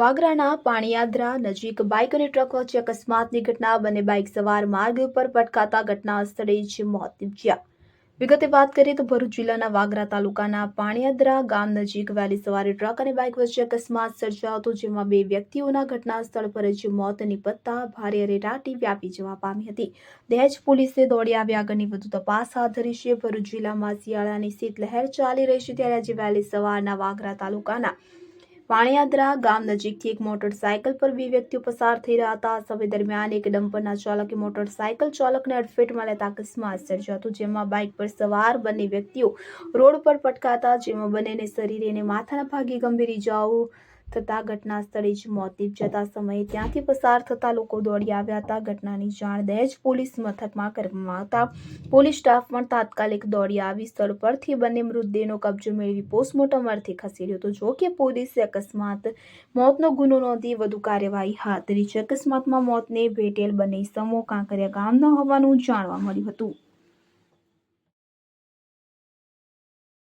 વાગરાના પાણીયાદ્રા નજીક બાઇક અને ટ્રક વચ્ચે અકસ્માતની ઘટના, બંને બાઇક સવાર માર્ગ ઉપર પટકાતા ઘટના સ્થળે જ મોત નીપજ્યા. વિગતે વાત કરીએ તો ભરૂચ જિલ્લાના વાગરા તાલુકાના પાણીયાદ્રા ગામ નજીક વહેલી સવારે ટ્રક અને બાઇક વચ્ચે અકસ્માત સર્જાયો હતો, જેમાં બે વ્યક્તિઓના ઘટના સ્થળ પર જ મોત નિપજતા ભારે અરેરાટી વ્યાપી જવા પામી હતી. દહેજ પોલીસે દોડી આવી આગળની વધુ તપાસ હાથ ધરી છે. ભરૂચ જિલ્લામાં શિયાળાની શીતલહેર ચાલી રહી છે, ત્યારે આજે વહેલી સવારના વાગરા તાલુકાના પાણીયાદ્રા ગામ નજીકથી એક મોટરસાયકલ પર બે વ્યક્તિઓ પસાર થઈ રહ્યા હતા. સમય દરમિયાન એક ડમ્પરના ચાલકે મોટરસાયકલ ચાલકને અડફેટમાં લેતા અકસ્માત સર્જ્યો હતો, જેમાં બાઇક પર સવાર બંને વ્યક્તિઓ રોડ પર પટકાતા, જેમાં બંનેને શરીરે અને માથાના ભાગે ગંભીર ઇજાઓ થતા ઘટના સ્થળે જ મોત નીપજતા સમયે ત્યાંથી પસાર થતા લોકો દોડી આવ્યા હતા. ઘટનાની જાણ દહેજ પોલીસ મથકમાં કરવામાં આવતા પોલીસ સ્ટાફ પણ તાત્કાલિક દોડી આવી. સ્થળ પરથી બંને મૃતદેહનો કબજો મેળવી પોસ્ટમોર્ટમ અર્થે ખસેડ્યો હતો. જો કે પોલીસે અકસ્માત મોતનો ગુનો નોંધી વધુ કાર્યવાહી હાથ ધરી છે. અકસ્માતમાં મોતને ભેટેલ બંને સમૂહ કાંકરિયા ગામના હોવાનું જાણવા મળ્યું હતું.